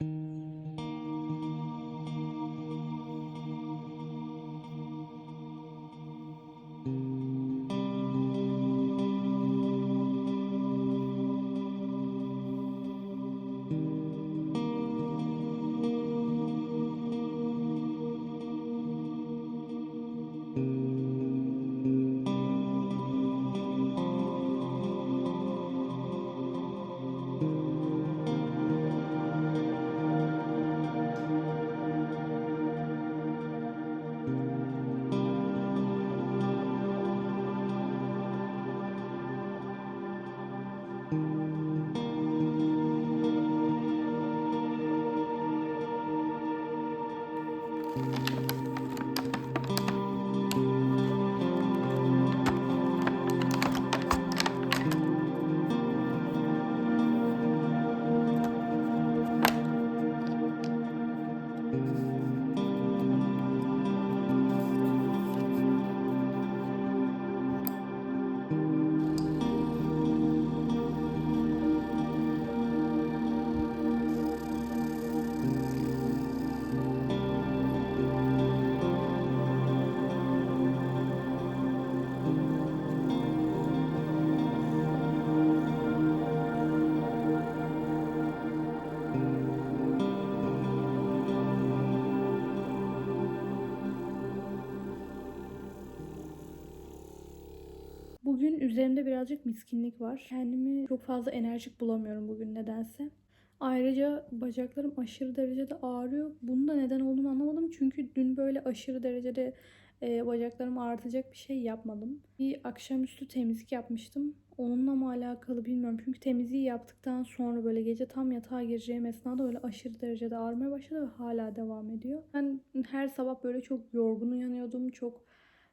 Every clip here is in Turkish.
thank üzerimde birazcık miskinlik var. Kendimi çok fazla enerjik bulamıyorum bugün nedense. Ayrıca bacaklarım aşırı derecede ağrıyor. Bunun da neden olduğunu anlamadım. Çünkü dün böyle aşırı derecede e, bacaklarım ağrıtacak bir şey yapmadım. Bir akşamüstü temizlik yapmıştım. Onunla mı alakalı bilmiyorum. Çünkü temizliği yaptıktan sonra böyle gece tam yatağa gireceğim esnada öyle aşırı derecede ağrımaya başladı ve hala devam ediyor. Ben her sabah böyle çok yorgun uyanıyordum. Çok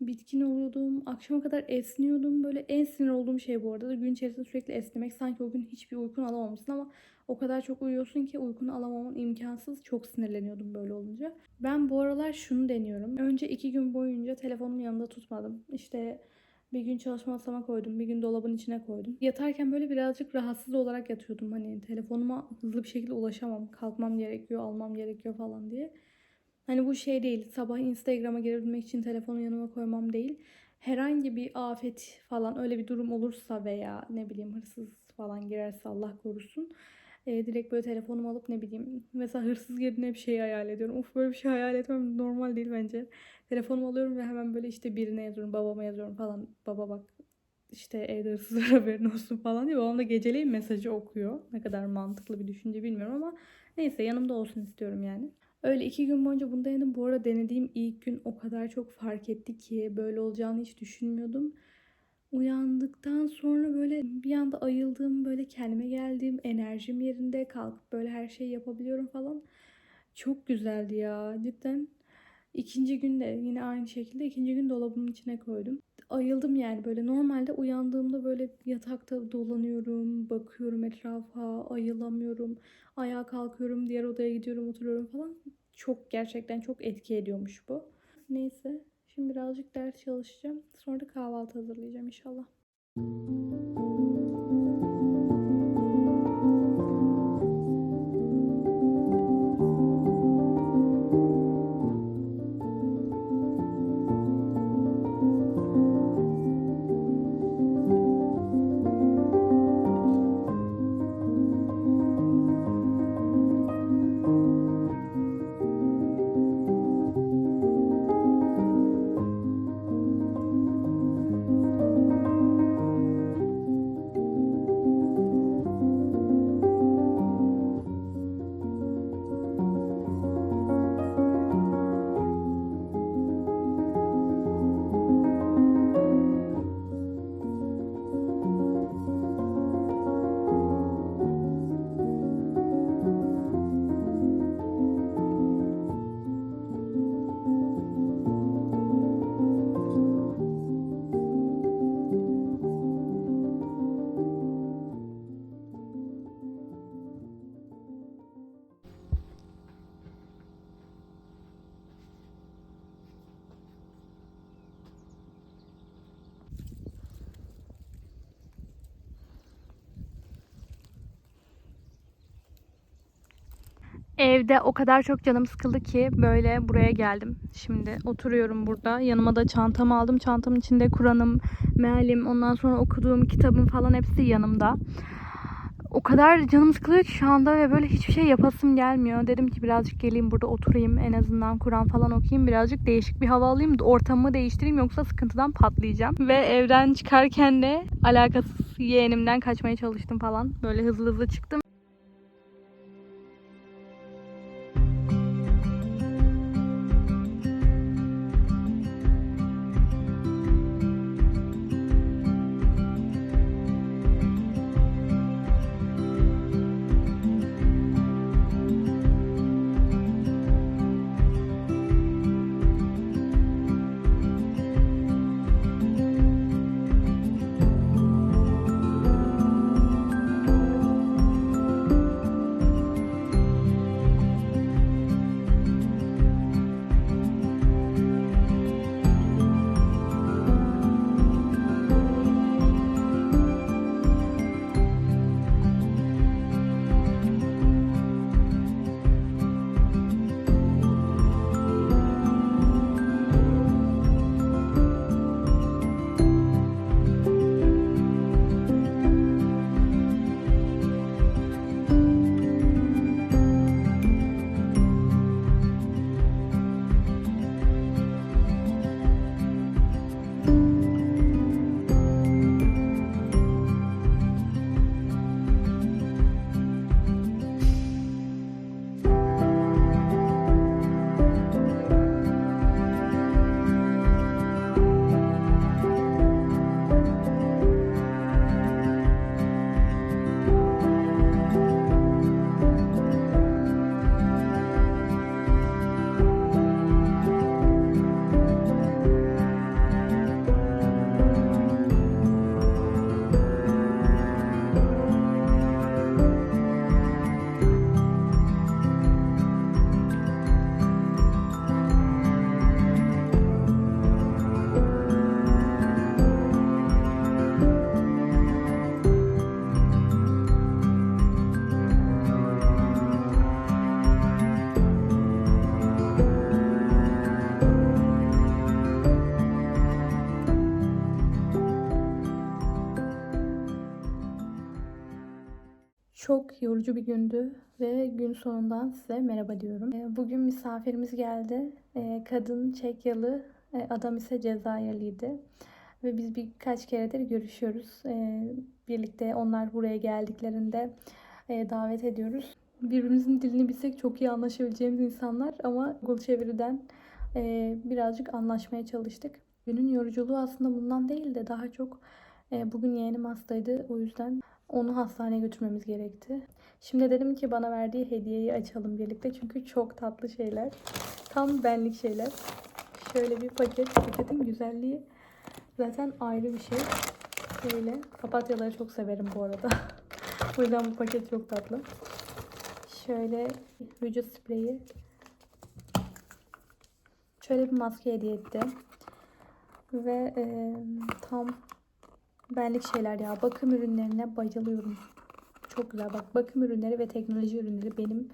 bitkin oluyordum. Akşama kadar esniyordum. Böyle en sinir olduğum şey bu arada da gün içerisinde sürekli esnemek. Sanki o gün hiçbir uykunu alamamışsın ama o kadar çok uyuyorsun ki uykunu alamaman imkansız. Çok sinirleniyordum böyle olunca. Ben bu aralar şunu deniyorum. Önce iki gün boyunca telefonumu yanında tutmadım. İşte bir gün çalışma masama koydum, bir gün dolabın içine koydum. Yatarken böyle birazcık rahatsız olarak yatıyordum. Hani telefonuma hızlı bir şekilde ulaşamam, kalkmam gerekiyor, almam gerekiyor falan diye. Hani bu şey değil. Sabah Instagram'a girebilmek için telefonu yanıma koymam değil. Herhangi bir afet falan öyle bir durum olursa veya ne bileyim hırsız falan girerse Allah korusun. E, direkt böyle telefonumu alıp ne bileyim mesela hırsız girdiğinde bir şey hayal ediyorum. Of böyle bir şey hayal etmem normal değil bence. Telefonumu alıyorum ve hemen böyle işte birine yazıyorum, babama yazıyorum falan. Baba bak işte evde hırsız var haberin olsun falan diye. Babam da geceleyin mesajı okuyor. Ne kadar mantıklı bir düşünce bilmiyorum ama neyse yanımda olsun istiyorum yani. Öyle iki gün boyunca bunu denedim. Bu arada denediğim ilk gün o kadar çok fark etti ki böyle olacağını hiç düşünmüyordum. Uyandıktan sonra böyle bir anda ayıldığım, böyle kendime geldiğim, enerjim yerinde kalkıp böyle her şeyi yapabiliyorum falan. Çok güzeldi ya cidden. İkinci gün de yine aynı şekilde ikinci gün dolabımın içine koydum. Ayıldım yani böyle normalde uyandığımda böyle yatakta dolanıyorum, bakıyorum etrafa, ayılamıyorum. Ayağa kalkıyorum, diğer odaya gidiyorum, oturuyorum falan. Çok gerçekten çok etki ediyormuş bu. Neyse şimdi birazcık ders çalışacağım. Sonra da kahvaltı hazırlayacağım inşallah. Evde o kadar çok canım sıkıldı ki böyle buraya geldim. Şimdi oturuyorum burada. Yanıma da çantamı aldım. Çantamın içinde Kur'an'ım, mealim, ondan sonra okuduğum kitabım falan hepsi yanımda. O kadar canım sıkılıyor ki şu anda ve böyle hiçbir şey yapasım gelmiyor. Dedim ki birazcık geleyim burada oturayım. En azından Kur'an falan okuyayım. Birazcık değişik bir hava alayım. Ortamımı değiştireyim yoksa sıkıntıdan patlayacağım. Ve evden çıkarken de alakasız yeğenimden kaçmaya çalıştım falan. Böyle hızlı hızlı çıktım. Yorucu bir gündü ve gün sonundan size merhaba diyorum. Ee, Bugün misafirimiz geldi. Ee, Kadın Çekyalı, e, adam ise Cezayirliydi. Ve biz birkaç keredir görüşüyoruz. Birlikte onlar buraya geldiklerinde e, davet ediyoruz. Birbirimizin dilini bilsek çok iyi anlaşabileceğimiz insanlar ama Google çeviriden e, birazcık anlaşmaya çalıştık. Günün yoruculuğu aslında bundan değil de daha çok e, bugün yeğenim hastaydı. O yüzden onu hastaneye götürmemiz gerekti. Şimdi dedim ki bana verdiği hediyeyi açalım birlikte. Çünkü çok tatlı şeyler. Tam benlik şeyler. Şöyle bir paket. Paketin güzelliği zaten ayrı bir şey. Şöyle. Papatyaları çok severim bu arada. o yüzden bu paket çok tatlı. Şöyle vücut spreyi. Şöyle bir maske hediye etti. Ve e, tam benlik şeyler ya. Bakım ürünlerine bayılıyorum. Çok güzel. Bak bakım ürünleri ve teknoloji ürünleri benim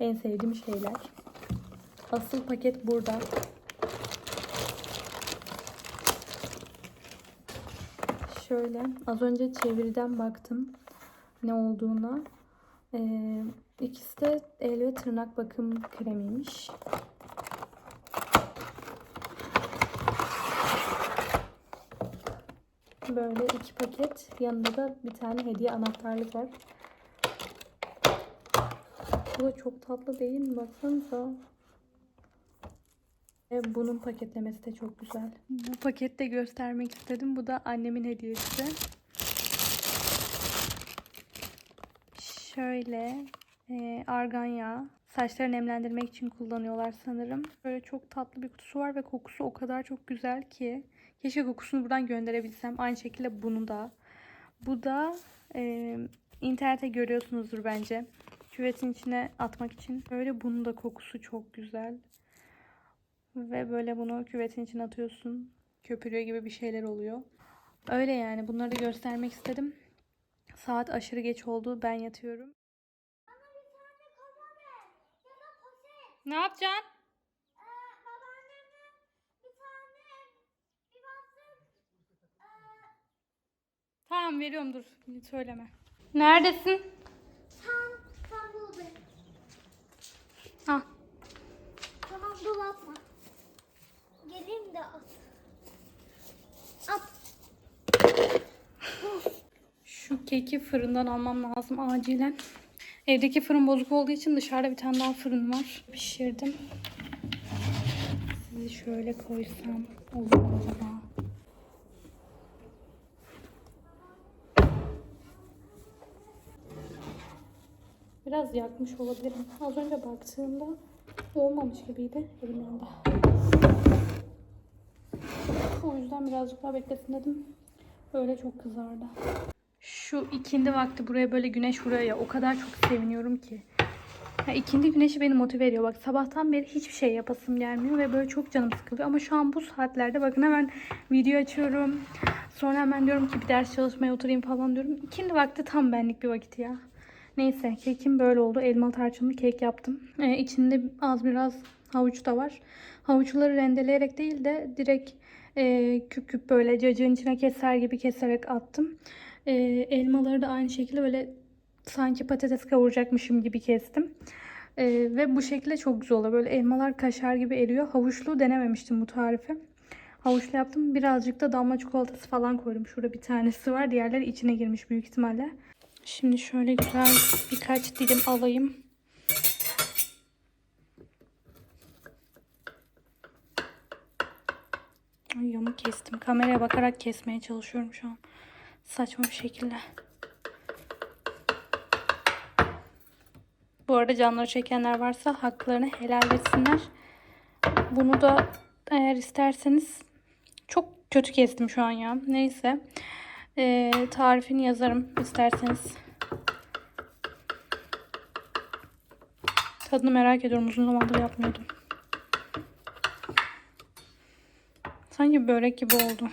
en sevdiğim şeyler. Asıl paket burada. Şöyle az önce çeviriden baktım ne olduğuna. Ee, ikisi de el ve tırnak bakım kremiymiş. Böyle iki paket. Yanında da bir tane hediye anahtarlık var. Bu da çok tatlı değil mi? Baksanıza. Ve bunun paketlemesi de çok güzel. Bu pakette göstermek istedim. Bu da annemin hediyesi. Şöyle e, argan yağı. Saçları nemlendirmek için kullanıyorlar sanırım. Böyle çok tatlı bir kutusu var ve kokusu o kadar çok güzel ki. Keşke kokusunu buradan gönderebilsem. Aynı şekilde bunu da. Bu da e, internette görüyorsunuzdur bence. Küvetin içine atmak için. Böyle bunun da kokusu çok güzel. Ve böyle bunu küvetin içine atıyorsun. Köpürüyor gibi bir şeyler oluyor. Öyle yani bunları da göstermek istedim. Saat aşırı geç oldu. Ben yatıyorum. Ne yapacaksın? Tamam veriyorum dur. Söyleme. Neredesin? Tam, tam buradayım. Ha. Tamam dur atma. Geleyim de at. At. Şu keki fırından almam lazım acilen. Evdeki fırın bozuk olduğu için dışarıda bir tane daha fırın var. Pişirdim. Sizi şöyle koysam olur mu acaba? Biraz yakmış olabilirim. Az önce baktığımda olmamış gibiydi elimden de. O yüzden birazcık daha beklesin dedim. Böyle çok kızardı. Şu ikindi vakti buraya böyle güneş vuruyor ya o kadar çok seviniyorum ki. Ya ikindi güneşi beni motive ediyor. Bak sabahtan beri hiçbir şey yapasım gelmiyor ve böyle çok canım sıkılıyor. Ama şu an bu saatlerde bakın hemen video açıyorum. Sonra hemen diyorum ki bir ders çalışmaya oturayım falan diyorum. İkindi vakti tam benlik bir vakit ya. Neyse kekim böyle oldu. Elmalı tarçınlı kek yaptım. Ee, içinde az biraz havuç da var. Havuçları rendeleyerek değil de direkt e, küp küp böyle cacığın içine keser gibi keserek attım. E, elmaları da aynı şekilde böyle sanki patates kavuracakmışım gibi kestim. E, ve bu şekilde çok güzel oluyor. Böyle elmalar kaşar gibi eriyor. Havuçlu denememiştim bu tarifi. Havuçlu yaptım. Birazcık da damla çikolatası falan koydum. Şurada bir tanesi var. Diğerleri içine girmiş büyük ihtimalle. Şimdi şöyle güzel birkaç dilim alayım. Ay yamuk kestim. Kameraya bakarak kesmeye çalışıyorum şu an. Saçma bir şekilde. Bu arada canları çekenler varsa haklarını helal etsinler. Bunu da eğer isterseniz çok kötü kestim şu an ya. Neyse. Ee, tarifini yazarım isterseniz. Tadını merak ediyorum. Uzun zamandır yapmıyordum. Sanki börek gibi oldu.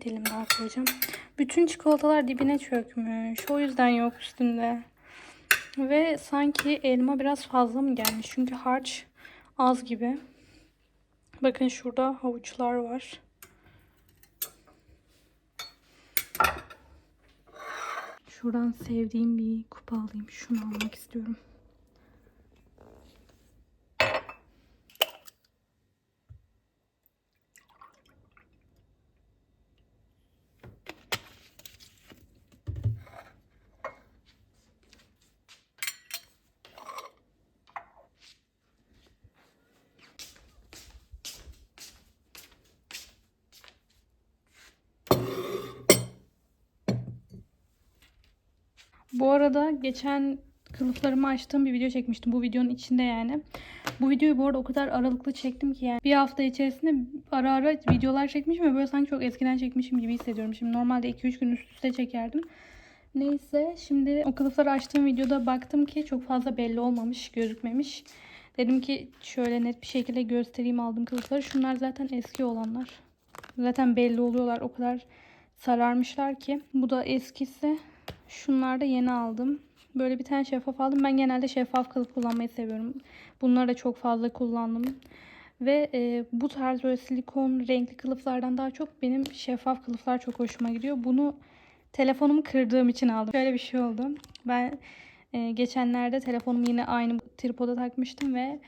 Dilim daha koyacağım. Bütün çikolatalar dibine çökmüş. O yüzden yok üstünde. Ve sanki elma biraz fazla mı gelmiş? Çünkü harç az gibi. Bakın şurada havuçlar var. Şuradan sevdiğim bir kupa alayım. Şunu almak istiyorum. Bu arada geçen kılıflarımı açtığım bir video çekmiştim. Bu videonun içinde yani. Bu videoyu bu arada o kadar aralıklı çektim ki yani. Bir hafta içerisinde ara ara videolar çekmişim ve böyle sanki çok eskiden çekmişim gibi hissediyorum. Şimdi normalde 2-3 gün üst üste çekerdim. Neyse şimdi o kılıfları açtığım videoda baktım ki çok fazla belli olmamış, gözükmemiş. Dedim ki şöyle net bir şekilde göstereyim aldığım kılıfları. Şunlar zaten eski olanlar. Zaten belli oluyorlar. O kadar sararmışlar ki. Bu da eskisi. Şunlar da yeni aldım. Böyle bir tane şeffaf aldım. Ben genelde şeffaf kılıf kullanmayı seviyorum. Bunları da çok fazla kullandım. Ve e, bu tarz böyle silikon renkli kılıflardan daha çok benim şeffaf kılıflar çok hoşuma gidiyor. Bunu telefonumu kırdığım için aldım. Şöyle bir şey oldu. Ben e, geçenlerde telefonumu yine aynı tripoda takmıştım ve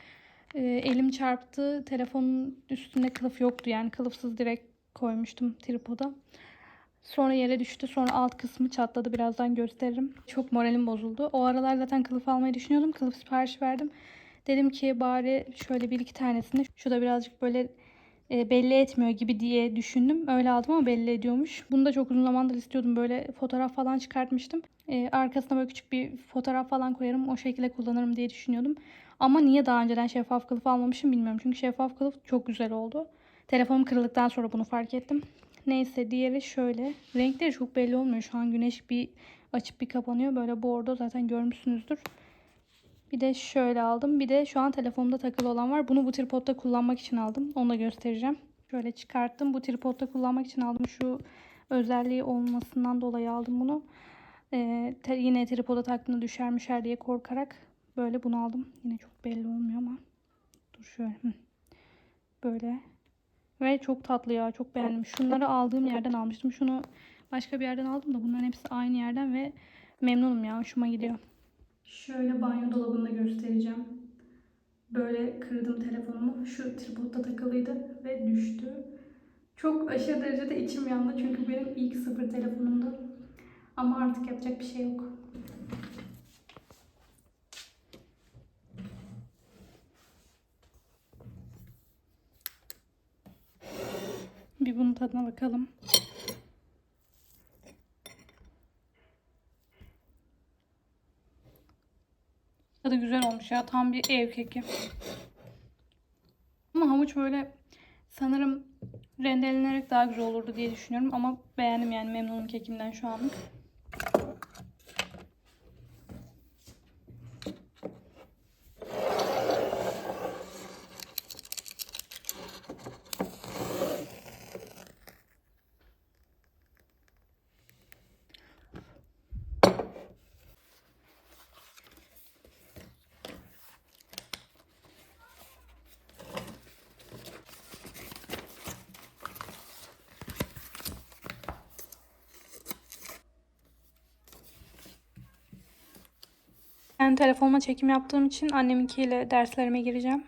e, elim çarptı. Telefonun üstünde kılıf yoktu. Yani kılıfsız direkt koymuştum tripoda. Sonra yere düştü. Sonra alt kısmı çatladı. Birazdan gösteririm. Çok moralim bozuldu. O aralar zaten kılıf almayı düşünüyordum. Kılıf sipariş verdim. Dedim ki bari şöyle bir iki tanesini şu da birazcık böyle e, belli etmiyor gibi diye düşündüm. Öyle aldım ama belli ediyormuş. Bunu da çok uzun zamandır istiyordum. Böyle fotoğraf falan çıkartmıştım. E, arkasına böyle küçük bir fotoğraf falan koyarım. O şekilde kullanırım diye düşünüyordum. Ama niye daha önceden şeffaf kılıf almamışım bilmiyorum. Çünkü şeffaf kılıf çok güzel oldu. Telefonum kırıldıktan sonra bunu fark ettim. Neyse diğeri şöyle. Renkleri çok belli olmuyor. Şu an güneş bir açıp bir kapanıyor. Böyle bordo zaten görmüşsünüzdür. Bir de şöyle aldım. Bir de şu an telefonumda takılı olan var. Bunu bu tripodda kullanmak için aldım. Onu da göstereceğim. Şöyle çıkarttım. Bu tripodda kullanmak için aldım. Şu özelliği olmasından dolayı aldım bunu. Ee, te- yine tripoda taktığımda düşer müşer diye korkarak böyle bunu aldım. Yine çok belli olmuyor ama. Dur şöyle. Böyle. Ve çok tatlı ya. Çok beğendim. Şunları aldığım yerden almıştım. Şunu başka bir yerden aldım da bunların hepsi aynı yerden ve memnunum ya. Hoşuma gidiyor. Şöyle banyo dolabında göstereceğim. Böyle kırdım telefonumu. Şu tripodda takılıydı ve düştü. Çok aşırı derecede içim yandı. Çünkü benim ilk sıfır telefonumdu. Ama artık yapacak bir şey yok. Bir bunun tadına bakalım. Tadı güzel olmuş ya. Tam bir ev keki. Ama havuç böyle sanırım rendelenerek daha güzel olurdu diye düşünüyorum. Ama beğendim yani memnunum kekimden şu anlık. Ben telefonuma çekim yaptığım için anneminkiyle derslerime gireceğim.